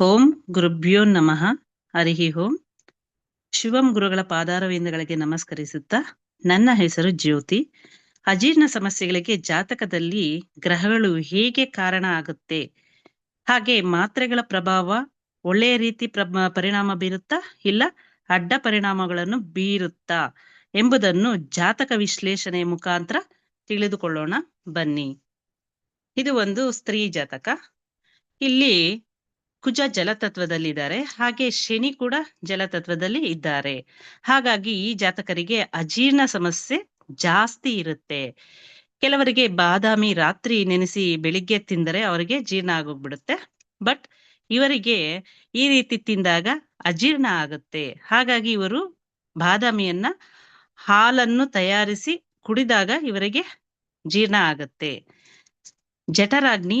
ಓಂ ಗುರುಭ್ಯೋ ನಮಃ. ಹರಿಹಿ ಓಂ. ಶಿವಂ ಗುರುಗಳ ಪಾದಾರವಿಂದಗಳಿಗೆ ನಮಸ್ಕರಿಸುತ್ತಾ ನನ್ನ ಹೆಸರು ಜ್ಯೋತಿ. ಅಜೀರ್ಣ ಸಮಸ್ಯೆಗಳಿಗೆ ಜಾತಕದಲ್ಲಿ ಗ್ರಹಗಳು ಹೇಗೆ ಕಾರಣ ಆಗುತ್ತೆ? ಹಾಗೆ ಮಾತ್ರೆಗಳ ಪ್ರಭಾವ ಒಳ್ಳೆಯ ರೀತಿ ಪರಿಣಾಮ ಬೀರುತ್ತಾ ಇಲ್ಲ ಅಡ್ಡ ಪರಿಣಾಮಗಳನ್ನು ಬೀರುತ್ತಾ ಎಂಬುದನ್ನು ಜಾತಕ ವಿಶ್ಲೇಷಣೆಯ ಮುಖಾಂತರ ತಿಳಿದುಕೊಳ್ಳೋಣ. ಬನ್ನಿ. ಇದು ಒಂದು ಸ್ತ್ರೀ ಜಾತಕ. ಇಲ್ಲಿ ಕುಜ ಜಲತತ್ವದಲ್ಲಿದ್ದಾರೆ, ಹಾಗೆ ಶನಿ ಕೂಡ ಜಲತತ್ವದಲ್ಲಿ ಇದ್ದಾರೆ. ಹಾಗಾಗಿ ಈ ಜಾತಕರಿಗೆ ಅಜೀರ್ಣ ಸಮಸ್ಯೆ ಜಾಸ್ತಿ ಇರುತ್ತೆ. ಕೆಲವರಿಗೆ ಬಾದಾಮಿ ರಾತ್ರಿ ನೆನೆಸಿ ಬೆಳಿಗ್ಗೆ ತಿಂದರೆ ಅವರಿಗೆ ಜೀರ್ಣ ಆಗೋಗ್ಬಿಡುತ್ತೆ. ಬಟ್ ಇವರಿಗೆ ಈ ರೀತಿ ತಿಂದಾಗ ಅಜೀರ್ಣ ಆಗುತ್ತೆ. ಹಾಗಾಗಿ ಇವರು ಬಾದಾಮಿಯನ್ನ ಹಾಲನ್ನು ತಯಾರಿಸಿ ಕುಡಿದಾಗ ಇವರಿಗೆ ಜೀರ್ಣ ಆಗುತ್ತೆ. ಜಠರಾಗ್ನಿ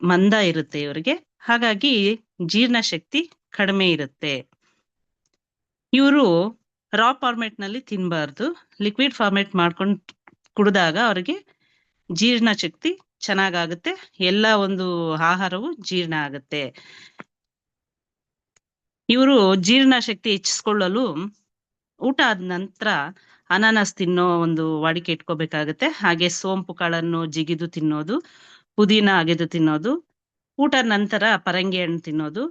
ಮಂದ ಇರುತ್ತೆ ಇವರಿಗೆ. ಹಾಗಾಗಿ ಜೀರ್ಣ ಶಕ್ತಿ ಕಡಿಮೆ ಇರುತ್ತೆ. ಇವರು ರಾ ಫಾರ್ಮೆಟ್ನಲ್ಲಿ ತಿನ್ಬಾರ್ದು. ಲಿಕ್ವಿಡ್ ಫಾರ್ಮೆಟ್ ಮಾಡ್ಕೊಂಡು ಕುಡಿದಾಗ ಅವರಿಗೆ ಜೀರ್ಣ ಶಕ್ತಿ ಚೆನ್ನಾಗಾಗುತ್ತೆ. ಎಲ್ಲ ಒಂದು ಆಹಾರವು ಜೀರ್ಣ ಆಗುತ್ತೆ. ಇವರು ಜೀರ್ಣ ಶಕ್ತಿ ಹೆಚ್ಚಿಸ್ಕೊಳ್ಳಲು ಊಟ ಆದ ನಂತರ ಅನಾನಸ್ ತಿನ್ನೋ ಒಂದು ವಾಡಿಕೆ ಇಟ್ಕೋಬೇಕಾಗತ್ತೆ. ಹಾಗೆ ಸೋಂಪು ಕಾಳನ್ನು ಜಿಗಿದು ತಿನ್ನೋದು, ಪುದೀನ ಅಗೆದು ತಿನ್ನೋದು ಊಟ ನಂತರ ಪರಂಗಿ ಹಣ್ಣು ತಿನ್ನೋದು.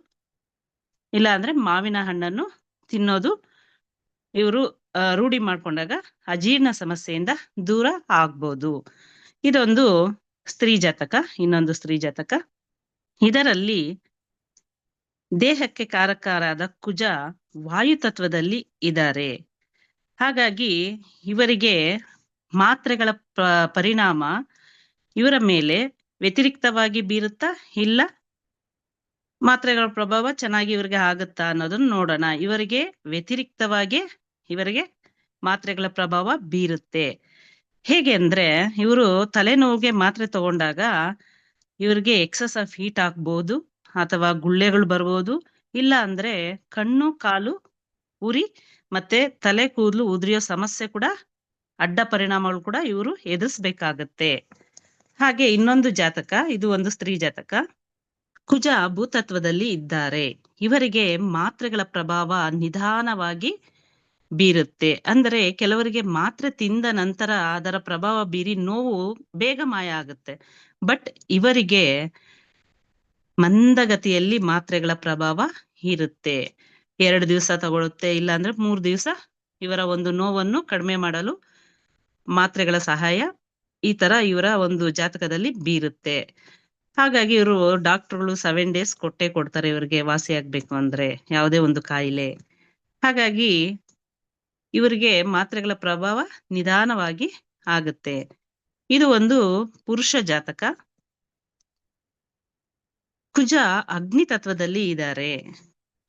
ಇಲ್ಲ ಅಂದ್ರೆ ಮಾವಿನ ಹಣ್ಣನ್ನು ತಿನ್ನೋದು. ಇವರು ರೂಢಿ ಮಾಡ್ಕೊಂಡಾಗ ಅಜೀರ್ಣ ಸಮಸ್ಯೆಯಿಂದ ದೂರ ಆಗ್ಬೋದು. ಇದೊಂದು ಸ್ತ್ರೀ ಜಾತಕ, ಇನ್ನೊಂದು ಸ್ತ್ರೀ ಜಾತಕ. ಇದರಲ್ಲಿ ದೇಹಕ್ಕೆ ಕಾರಕರಾದ ಕುಜ ವಾಯು ತತ್ವದಲ್ಲಿ ಇದ್ದಾರೆ. ಹಾಗಾಗಿ ಇವರಿಗೆ ಮಾತ್ರೆಗಳ ಪರಿಣಾಮ ಇವರ ಮೇಲೆ ವ್ಯತಿರಿಕ್ತವಾಗಿ ಬೀರುತ್ತಾ ಇಲ್ಲ? ಮಾತ್ರೆಗಳ ಪ್ರಭಾವ ಚೆನ್ನಾಗಿ ಇವರಿಗೆ ಆಗುತ್ತಾ ಅನ್ನೋದನ್ನ ನೋಡೋಣ. ಇವರಿಗೆ ವ್ಯತಿರಿಕ್ತವಾಗಿ, ಇವರಿಗೆ ಮಾತ್ರೆಗಳ ಪ್ರಭಾವ ಬೀರುತ್ತೆ. ಹೇಗೆ ಅಂದ್ರೆ, ಇವರು ತಲೆನೋವಿಗೆ ಮಾತ್ರೆ ತಗೊಂಡಾಗ ಇವ್ರಿಗೆ ಎಕ್ಸಸ್ ಆಫ್ ಹೀಟ್ ಆಗ್ಬೋದು, ಅಥವಾ ಗುಳ್ಳೆಗಳು ಬರ್ಬೋದು, ಇಲ್ಲ ಅಂದ್ರೆ ಕಣ್ಣು, ಕಾಲು ಉರಿ, ಮತ್ತೆ ತಲೆ, ಕೂದಲು ಉದುರಿಯೋ ಸಮಸ್ಯೆ ಕೂಡ, ಅಡ್ಡ ಪರಿಣಾಮಗಳು ಕೂಡ ಇವರು ಎದುರಿಸ್ಬೇಕಾಗತ್ತೆ. ಹಾಗೆ ಇನ್ನೊಂದು ಜಾತಕ, ಇದು ಒಂದು ಸ್ತ್ರೀ ಜಾತಕ. ಕುಜ ಭೂತತ್ವದಲ್ಲಿ ಇದ್ದಾರೆ. ಇವರಿಗೆ ಮಾತ್ರೆಗಳ ಪ್ರಭಾವ ನಿಧಾನವಾಗಿ ಬೀರುತ್ತೆ. ಅಂದರೆ ಕೆಲವರಿಗೆ ಮಾತ್ರೆ ತಿಂದ ನಂತರ ಅದರ ಪ್ರಭಾವ ಬೀರಿ ನೋವು ಬೇಗ ಮಾಯ ಆಗುತ್ತೆ. ಬಟ್ ಇವರಿಗೆ ಮಂದಗತಿಯಲ್ಲಿ ಮಾತ್ರೆಗಳ ಪ್ರಭಾವ ಇರುತ್ತೆ. ಎರಡು ದಿವಸ ತಗೊಳುತ್ತೆ ಇಲ್ಲ ಅಂದ್ರೆ ಮೂರು ದಿವಸ ಇವರ ಒಂದು ನೋವನ್ನು ಕಡಿಮೆ ಮಾಡಲು ಮಾತ್ರೆಗಳ ಸಹಾಯ ಈ ತರ ಇವರ ಒಂದು ಜಾತಕದಲ್ಲಿ ಬೀರುತ್ತೆ. ಹಾಗಾಗಿ ಇವರು ಡಾಕ್ಟರ್ಗಳು ಸೆವೆನ್ ಡೇಸ್ ಕೊಟ್ಟೆ ಕೊಡ್ತಾರೆ ಇವರಿಗೆ ವಾಸಿ ಆಗ್ಬೇಕು ಅಂದ್ರೆ, ಯಾವುದೇ ಒಂದು ಕಾಯಿಲೆ. ಹಾಗಾಗಿ ಇವರಿಗೆ ಮಾತ್ರೆಗಳ ಪ್ರಭಾವ ನಿಧಾನವಾಗಿ ಆಗುತ್ತೆ. ಇದು ಒಂದು ಪುರುಷ ಜಾತಕ. ಕುಜ ಅಗ್ನಿ ತತ್ವದಲ್ಲಿ ಇದ್ದಾರೆ.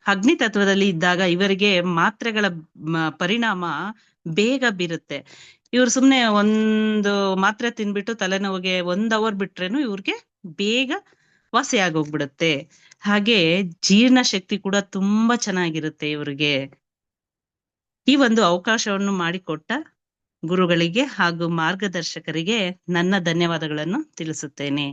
ಅಗ್ನಿ ತತ್ವದಲ್ಲಿ ಇದ್ದಾಗ ಇವರಿಗೆ ಮಾತ್ರೆಗಳ ಪರಿಣಾಮ ಬೇಗ ಬೀರುತ್ತೆ. ಇವ್ರು ಸುಮ್ನೆ ಒಂದು ಮಾತ್ರೆ ತಿನ್ಬಿಟ್ಟು ತಲೆನೋವಿಗೆ ಒಂದ್ ಅವರ್ ಬಿಟ್ರೇನು ಇವ್ರಿಗೆ ಬೇಗ ವಾಸಿ ಆಗೋಗ್ಬಿಡುತ್ತೆ ಹಾಗೆ ಜೀರ್ಣ ಶಕ್ತಿ ಕೂಡ ತುಂಬಾ ಚೆನ್ನಾಗಿರುತ್ತೆ ಇವ್ರಿಗೆ. ಈ ಒಂದು ಅವಕಾಶವನ್ನು ಮಾಡಿಕೊಟ್ಟ ಗುರುಗಳಿಗೆ ಹಾಗೂ ಮಾರ್ಗದರ್ಶಕರಿಗೆ ನನ್ನ ಧನ್ಯವಾದಗಳನ್ನು ತಿಳಿಸುತ್ತೇನೆ.